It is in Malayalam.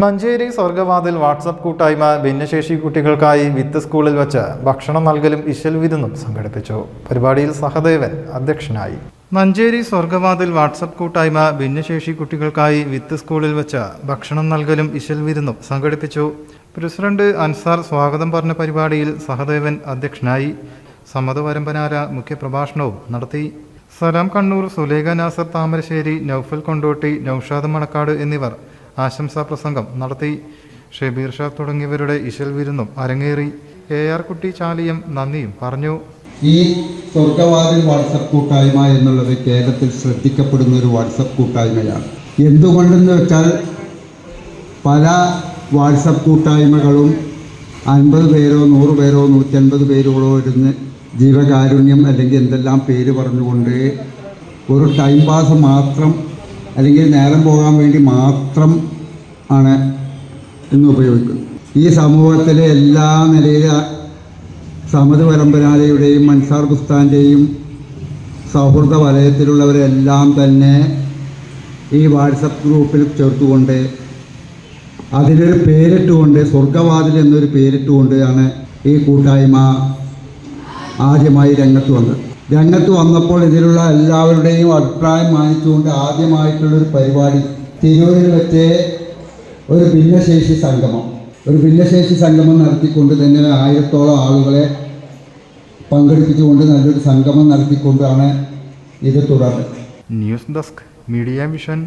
മഞ്ചേരി സ്വർഗവാതിൽ വാട്സപ്പ് കൂട്ടായ്മ ഭിന്നശേഷി കുട്ടികൾക്കായി വിത്ത് സ്കൂളിൽ വെച്ച് ഭക്ഷണം നൽകലും ഇശൽ വിരുന്നും സംഘടിപ്പിച്ചു. പരിപാടിയിൽ സഹദേവൻ അധ്യക്ഷനായി. മഞ്ചേരി സ്വർഗവാതിൽ വാട്സപ്പ് കൂട്ടായ്മ ഭിന്നശേഷി കുട്ടികൾക്കായി വിത്ത് സ്കൂളിൽ വെച്ച് ഭക്ഷണം നൽകലും ഇശൽ വിരുന്നും സംഘടിപ്പിച്ചു. പ്രസിഡന്റ് അൻസാർ സ്വാഗതം പറഞ്ഞ പരിപാടിയിൽ സഹദേവൻ അധ്യക്ഷനായി. സമ്മത വരമ്പനാര മുഖ്യപ്രഭാഷണവും നടത്തി. സലാം കണ്ണൂർ സുലേഖ നാസർ താമരശ്ശേരി നൌഫൽ കൊണ്ടോട്ടി നൌഷാദ് മണക്കാട് എന്നിവർ ആശംസാ പ്രസംഗം നടത്തി ഷെബീർ ഷാ തുടങ്ങിയവരുടെ ഇശൽ വിരുന്നും അരങ്ങേറി എ ആർ കുട്ടി ചാലിയം നന്ദിയും പറഞ്ഞു. ഈ സ്വർഗവാതിൽ വാട്സപ്പ് കൂട്ടായ്മ എന്നുള്ളത് കേരളത്തിൽ ശ്രദ്ധിക്കപ്പെടുന്ന ഒരു വാട്സപ്പ് കൂട്ടായ്മയാണ്. എന്തുകൊണ്ടെന്ന് വെച്ചാൽ പല വാട്സപ്പ് കൂട്ടായ്മകളും അൻപത് പേരോ നൂറ് പേരോ നൂറ്റൻപത് പേരോളോ ഇരുന്ന് ജീവകാരുണ്യം അല്ലെങ്കിൽ എന്തെല്ലാം പേര് പറഞ്ഞുകൊണ്ട് ഒരു ടൈം പാസ് മാത്രം അല്ലെങ്കിൽ നേരം പോകാൻ വേണ്ടി മാത്രം ആണ് ഇന്ന് ഉപയോഗിക്കുന്നത്. ഈ സമൂഹത്തിലെ എല്ലാ നിലയിലെ സമത് പരമ്പരാലയുടെയും മൻസാർ ബുസ്താന്റെയും സൗഹൃദ വലയത്തിലുള്ളവരെല്ലാം തന്നെ ഈ വാട്സപ്പ് ഗ്രൂപ്പിൽ ചേർത്തുകൊണ്ട് അതിനൊരു പേരിട്ടുകൊണ്ട് സ്വർഗവാതിൽ എന്നൊരു പേരിട്ടുകൊണ്ട് ആണ് ഈ കൂട്ടായ്മ ആദ്യമായി രംഗത്ത് വന്നത്. രംഗത്ത് വന്നപ്പോൾ ഇതിലുള്ള എല്ലാവരുടെയും അഭിപ്രായം മാനിച്ചുകൊണ്ട് ആദ്യമായിട്ടുള്ളൊരു പരിപാടി തിരൂരിൽ വെച്ച് ഒരു ഭിന്നശേഷി സംഗമം. ഒരു ഭിന്നശേഷി സംഗമം നടത്തിക്കൊണ്ട് തന്നെ ആയിരത്തോളം ആളുകളെ പങ്കെടുപ്പിച്ചുകൊണ്ട് നല്ലൊരു സംഗമം നടത്തിക്കൊണ്ടാണ് ഇത് തുടർന്നത് ന്യൂസ് ഡെസ്ക് മീഡിയ മിഷൻ.